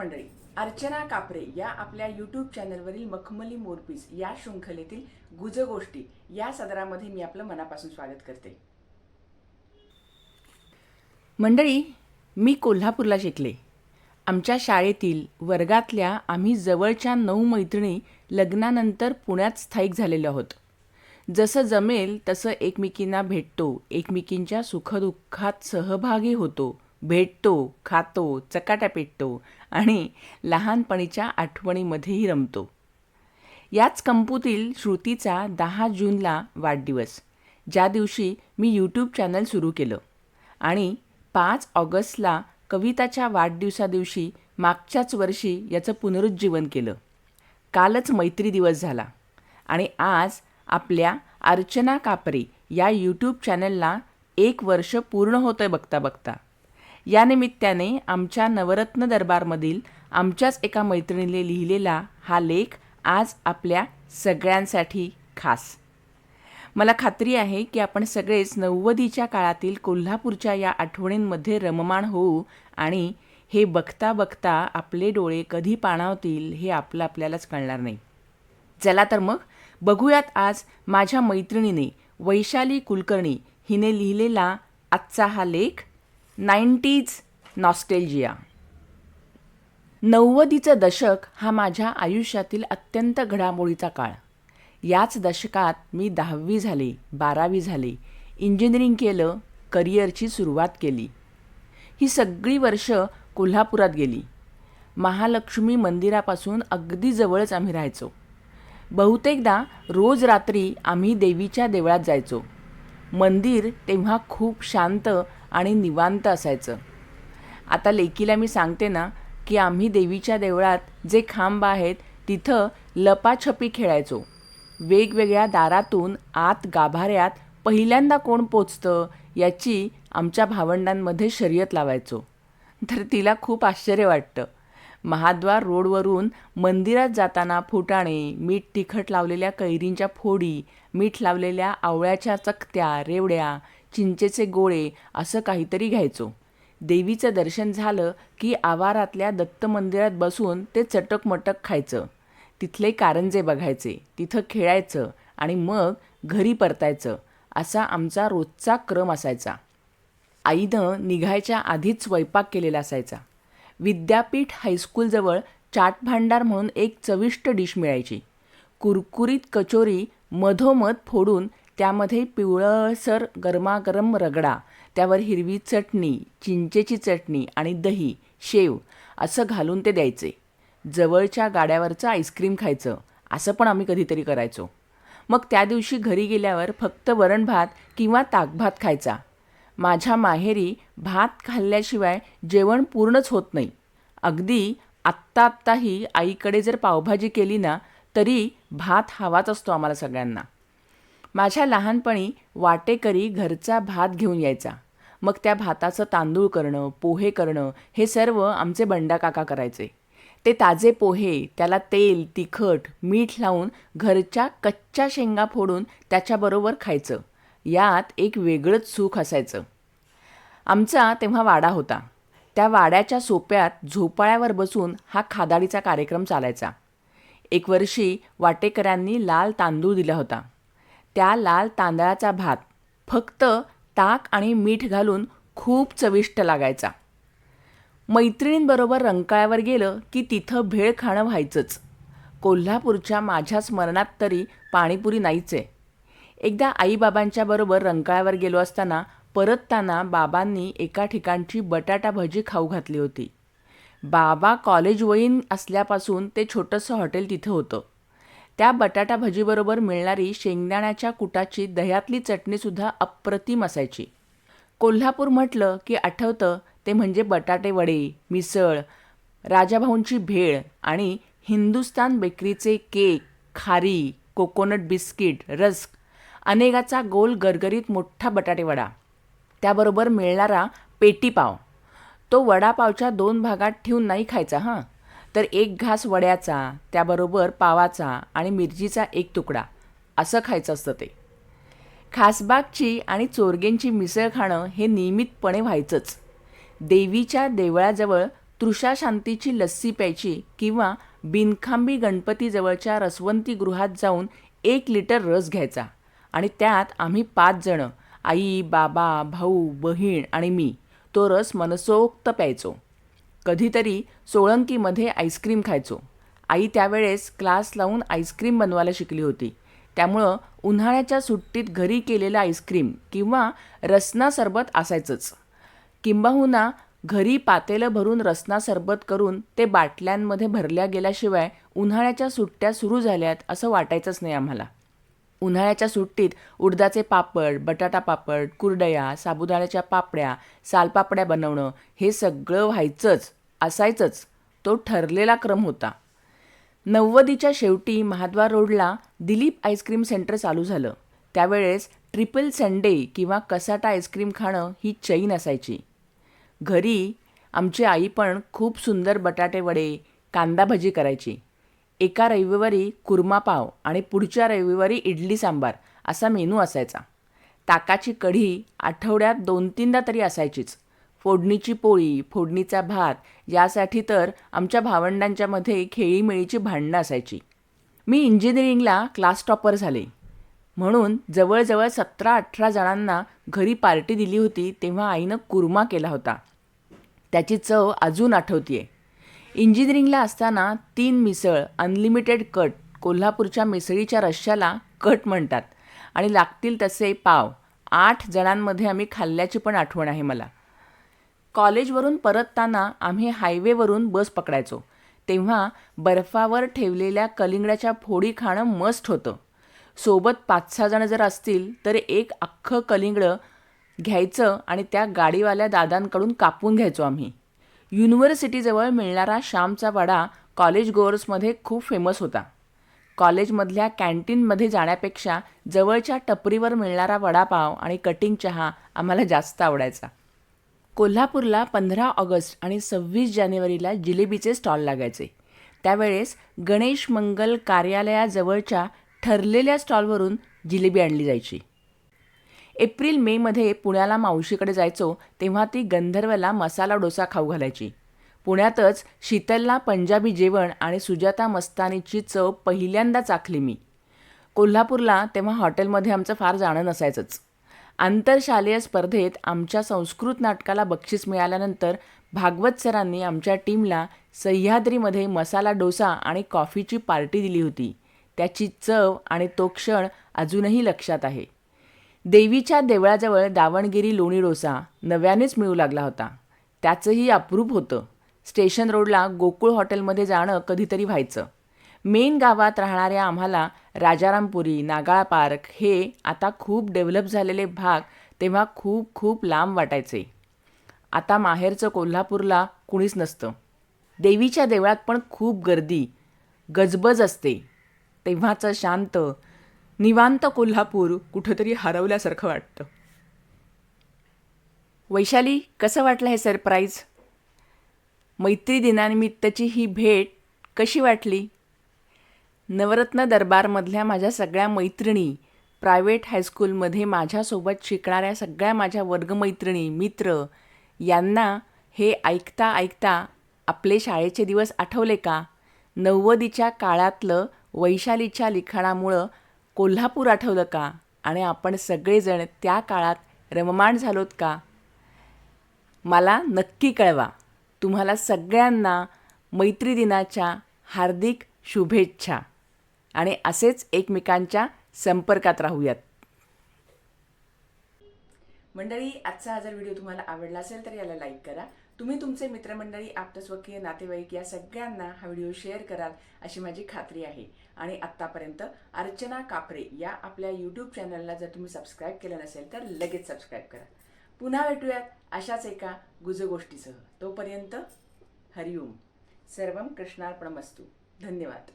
मंडळी अर्चना कापरे या आपल्या यूट्यूब चॅनलवरील मखमली मोरपीस या शृंखलेतील गुजगोष्टी या सदरामध्ये मी आपलं मनापासून स्वागत करते. मंडळी मी कोल्हापूरला शिकले. आमच्या शाळेतील वर्गातल्या आम्ही जवळच्या नऊ मैत्रिणी लग्नानंतर पुण्यात स्थायिक झालेलो आहोत. जसं जमेल तसं एकमेकींना भेटतो एकमेकींच्या सुखदुःखात सहभागी होतो. भेटतो खातो चकाट्या पेटतो आणि लहानपणीच्या आठवणीमध्येही रमतो. याच कंपूतील श्रुतीचा दहा जूनला वाढदिवस ज्या दिवशी मी यूट्यूब चॅनल सुरू केलं आणि पाच ऑगस्टला कविताच्या वाढदिवसादिवशी मागच्याच वर्षी याचं पुनरुज्जीवन केलं. कालच मैत्री दिवस झाला आणि आज आपल्या अर्चना कापरे या यूट्यूब चॅनलला एक वर्ष पूर्ण होतं आहे बघता बघता. या निमित्ताने आमच्या नवरत्न दरबारमधील आमच्याच एका मैत्रिणीने लिहिलेला हा लेख आज आपल्या सगळ्यांसाठी खास. मला खात्री आहे की आपण सगळेच नव्वदीच्या काळातील कोल्हापूरच्या या आठवणींमध्ये रममाण होऊ आणि हे बघता बघता आपले डोळे कधी पाणावतील हे आपलं आपल्यालाच कळणार नाही. चला तर मग बघूयात आज माझ्या मैत्रिणीने वैशाली कुलकर्णी हिने लिहिलेला आजचा हा लेख नाईन्टीज नॉस्टेल्जिया. नव्वदीचं दशक हा माझ्या आयुष्यातील अत्यंत घडामोडीचा काळ. याच दशकात मी दहावी झाले बारावी झाले इंजिनिअरिंग केलं करिअरची सुरुवात केली. ही सगळी वर्ष कोल्हापुरात गेली. महालक्ष्मी मंदिरापासून अगदी जवळच आम्ही राहायचो. बहुतेकदा रोज रात्री आम्ही देवीच्या देवळात जायचो. मंदिर तेव्हा खूप शांत आणि निवांत असायचं. आता लेकीला मी सांगते ना की आम्ही देवीच्या देवळात जे खांब आहेत तिथं लपाछपी खेळायचो. वेगवेगळ्या दारातून आत गाभाऱ्यात पहिल्यांदा कोण पोचतं याची आमच्या भावंडांमध्ये शर्यत लावायचो. तर तिला खूप आश्चर्य वाटतं. महाद्वार रोडवरून मंदिरात जाताना फुटाणे मीठ तिखट लावलेल्या कैरींच्या फोडी मीठ लावलेल्या आवळ्याच्या चकत्या रेवड्या चिंचेचे गोळे असं काहीतरी घ्यायचो. देवीचं दर्शन झालं की आवारातल्या दत्त मंदिरात बसून ते चटकमटक खायचं. तिथले कारंजे बघायचे तिथं खेळायचं आणि मग घरी परतायचं असा आमचा रोजचा क्रम असायचा. आईनं निघायच्या आधीच स्वयंपाक केलेला असायचा. विद्यापीठ हायस्कूलजवळ चाट भांडार म्हणून एक चविष्ट डिश मिळायची. कुरकुरीत कचोरी मधोमध फोडून त्यामध्ये पिवळसर गरमागरम रगडा त्यावर हिरवी चटणी चिंचेची चटणी आणि दही शेव असं घालून ते द्यायचे. जवळच्या गाड्यावरचं आईस्क्रीम खायचं असं पण आम्ही कधीतरी करायचो. मग त्या दिवशी घरी गेल्यावर फक्त वरण भात किंवा ताकभात खायचा. माझ्या माहेरी भात खाल्ल्याशिवाय जेवण पूर्णच होत नाही. अगदी आत्ता आत्ताही आईकडे जर पावभाजी केली ना तरी भात हवाच असतो आम्हाला सगळ्यांना. माझ्या लहानपणी वाटेकरी घरचा भात घेऊन यायचा. मग त्या भाताचं तांदूळ करणं पोहे करणं हे सर्व आमचे बंडा काका करायचे. ते ताजे पोहे त्याला तेल तिखट मीठ लावून घरच्या कच्च्या शेंगा फोडून त्याच्याबरोबर खायचं. यात एक वेगळंच सुख असायचं. आमचा तेव्हा वाडा होता. त्या वाड्याच्या सोप्यात झोपाळ्यावर बसून हा खादाडीचा कार्यक्रम चालायचा. एक वर्षी वाटेकऱ्यांनी लाल तांदूळ दिला होता. त्या लाल तांदळाचा भात. फक्त ताक आणि मीठ घालून खूप चविष्ट लागायचा. मैत्रिणींबरोबर रंकाळ्यावर गेलं की तिथं भेळ खाणं व्हायचंच. कोल्हापूरच्या माझ्या स्मरणात तरी पाणीपुरी नाहीच. आहे एकदा आईबाबांच्या बरोबर रंकाळ्यावर गेलो असताना परतताना बाबांनी एका ठिकाणची बटाटा भजी खाऊ घातली होती. बाबा कॉलेजवयीन असल्यापासून ते छोटंसं हॉटेल तिथं होतं. त्या बटाटा भजीबरोबर मिळणारी शेंगदाण्याच्या कुटाची दह्यातली चटणीसुद्धा अप्रतिम असायची. कोल्हापूर म्हटलं की आठवतं ते म्हणजे बटाटे वडे मिसळ राजाभाऊंची भेळ आणि हिंदुस्तान बेकरीचे केक खारी कोकोनट बिस्किट रस्क अनेकाचा गोल गरगरीत मोठा बटाटेवडा त्याबरोबर मिळणारा पेटीपाव तो वडापावच्या दोन भागात ठेवून नाही खायचा हां? तर एक घास वड्याचा त्याबरोबर पावाचा आणि मिरचीचा एक तुकडा असं खायचं असतं ते. खासबागची आणि चोरगेंची मिसळ खाणं हे नियमितपणे व्हायचंच. देवीच्या देवळाजवळ तृषाशांतीची लस्सी प्यायची किंवा बिनखांबी गणपतीजवळच्या रसवंती गृहात जाऊन एक लिटर रस घ्यायचा आणि त्यात आम्ही पाच जणं आई बाबा भाऊ बहीण आणि मी तो रस मनसोक्त प्यायचो. कधीतरी सोळंकीमध्ये आईस्क्रीम खायचो. आई त्यावेळेस क्लास लावून आईस्क्रीम बनवायला शिकली होती. त्यामुळं उन्हाळ्याच्या सुट्टीत घरी केलेलं आईस्क्रीम किंवा रसना सरबत असायचंच. किंबहुना घरी पातेलं भरून रसना सरबत करून ते बाटल्यांमध्ये भरल्या गेल्याशिवाय उन्हाळ्याच्या सुट्ट्या सुरू झाल्यात असं वाटायचंच नाही आम्हाला. उन्हाळ्याच्या सुट्टीत उडदाचे पापड बटाटा पापड कुरडया साबुदाण्याच्या पापड्या सालपापड्या बनवणं हे सगळं व्हायचंच असायचंच. तो ठरलेला क्रम होता. नव्वदीच्या शेवटी महाद्वार रोडला दिलीप आईस्क्रीम सेंटर चालू झालं. त्यावेळेस ट्रिपल संडे किंवा कसाटा आईस्क्रीम खाणं ही चैन असायची. घरी आमची आई पण खूप सुंदर बटाटे वडे कांदा भजी करायची. एका रविवारी कुर्मा पाव आणि पुढच्या रविवारी इडली सांबार असा मेनू असायचा. ताकाची कढी आठवड्यात दोन तीनदा तरी असायचीच. फोडणीची पोळी फोडणीचा भात यासाठी तर आमच्या भावंडांच्यामध्ये खेळीमेळीची भांडणं असायची. मी इंजिनिअरिंगला क्लास टॉपर झाले. म्हणून जवळजवळ सतरा अठरा जणांना घरी पार्टी दिली होती तेव्हा आईनं कुर्मा केला होता. त्याची चव अजून आठवतीये. इंजिनिअरिंगला असताना तीन मिसळ अनलिमिटेड कट कोल्हापूरच्या मिसळीच्या रश्श्याला कट म्हणतात. आणि लागतील तसे पाव. आठ जणांमध्ये आम्ही खाल्ल्याची पण आठवण आहे मला. कॉलेजवरून परतताना आम्ही हायवेवरून बस पकडायचो. तेव्हा बर्फावर ठेवलेल्या कलिंगडाच्या फोडी खाणं मस्ट होतं. सोबत पाच सहा जणं जर असतील तर एक अख्खं कलिंगडं घ्यायचं आणि त्या गाडीवाल्या दादांकडून कापून घ्यायचो आम्ही. युनिव्हर्सिटीजवळ मिळणारा श्यामचा वडा कॉलेज गोअर्समध्ये खूप फेमस होता. कॉलेजमधल्या कॅन्टीनमध्ये जाण्यापेक्षा जवळच्या टपरीवर मिळणारा वडापाव आणि कटिंग चहा आम्हाला जास्त आवडायचा. कोल्हापूरला पंधरा ऑगस्ट आणि सव्वीस जानेवारीला जिलेबीचे स्टॉल लागायचे. त्यावेळेस गणेश मंगल कार्यालयाजवळच्या ठरलेल्या स्टॉलवरून जिलेबी आणली जायची. एप्रिल मेमध्ये पुण्याला मावशीकडे जायचो तेव्हा ती गंधर्वला मसाला डोसा खाऊ घालायची. पुण्यातच शीतलला पंजाबी जेवण आणि सुजाता मस्तानीची चव पहिल्यांदा चाखली मी. कोल्हापूरला तेव्हा हॉटेलमध्ये आमचं फार जाणं नसायचंच. आंतरशालेय स्पर्धेत आमच्या संस्कृत नाटकाला बक्षीस मिळाल्यानंतर भागवत सरांनी आमच्या टीमला सह्याद्रीमध्ये मसाला डोसा आणि कॉफीची पार्टी दिली होती. त्याची चव आणि तो क्षण अजूनही लक्षात आहे. देवीच्या देवळाजवळ दावणगिरी लोणी डोसा नव्यानेच मिळू लागला होता. त्याचंही अप्रूप होतं. स्टेशन रोडला गोकुळ हॉटेलमध्ये जाणं कधीतरी व्हायचं. मेन गावात राहणाऱ्या आम्हाला राजारामपुरी नागाळा पार्क हे आता खूप डेव्हलप झालेले भाग तेव्हा खूप खूप लांब वाटायचे. आता माहेरचं कोल्हापूरला कुणीच नसतं. देवीच्या देवळात पण खूप गर्दी गजबज असते. तेव्हाचं शांत निवांत कोल्हापूर कुठंतरी हरवल्यासारखं वाटतं. वैशाली कसं वाटलं हे सरप्राईज? मैत्री दिनानिमित्तची ही भेट कशी वाटली? नवरत्न दरबारमधल्या माझ्या सगळ्या मैत्रिणी प्रायव्हेट हायस्कूलमध्ये माझ्यासोबत शिकणाऱ्या सगळ्या माझ्या वर्गमैत्रिणी मित्र यांना हे ऐकता ऐकता आपले शाळेचे दिवस आठवले का? नव्वदीच्या काळातलं वैशालीच्या लिखाणामुळं कोल्हापूर आठवलं का? आणि आपण सगळेजण त्या काळात रममाण झालोत का? मला नक्की कळवा. तुम्हाला सगळ्यांना मैत्री दिनाच्या हार्दिक शुभेच्छा. आणि असेच एकमेकांच्या संपर्कात राहूयात. मंडळी आजचा हा जर व्हिडिओ तुम्हाला आवडला असेल तर याला लाईक करा. तुम्ही तुमचे मित्रमंडळी आप्तस्वकीय नातेवाईक या सगळ्यांना हा व्हिडिओ शेअर कराल अशी माझी खात्री आहे. आणि आत्तापर्यंत अर्चना कापरे या आपल्या यूट्यूब चॅनलला जर तुम्ही सबस्क्राईब केलं नसेल तर लगेच सबस्क्राईब करा. पुन्हा भेटूयात अशाच एका गुजगोष्टीसह. तोपर्यंत हरिओम सर्व कृष्णार्पणमस्तू. धन्यवाद.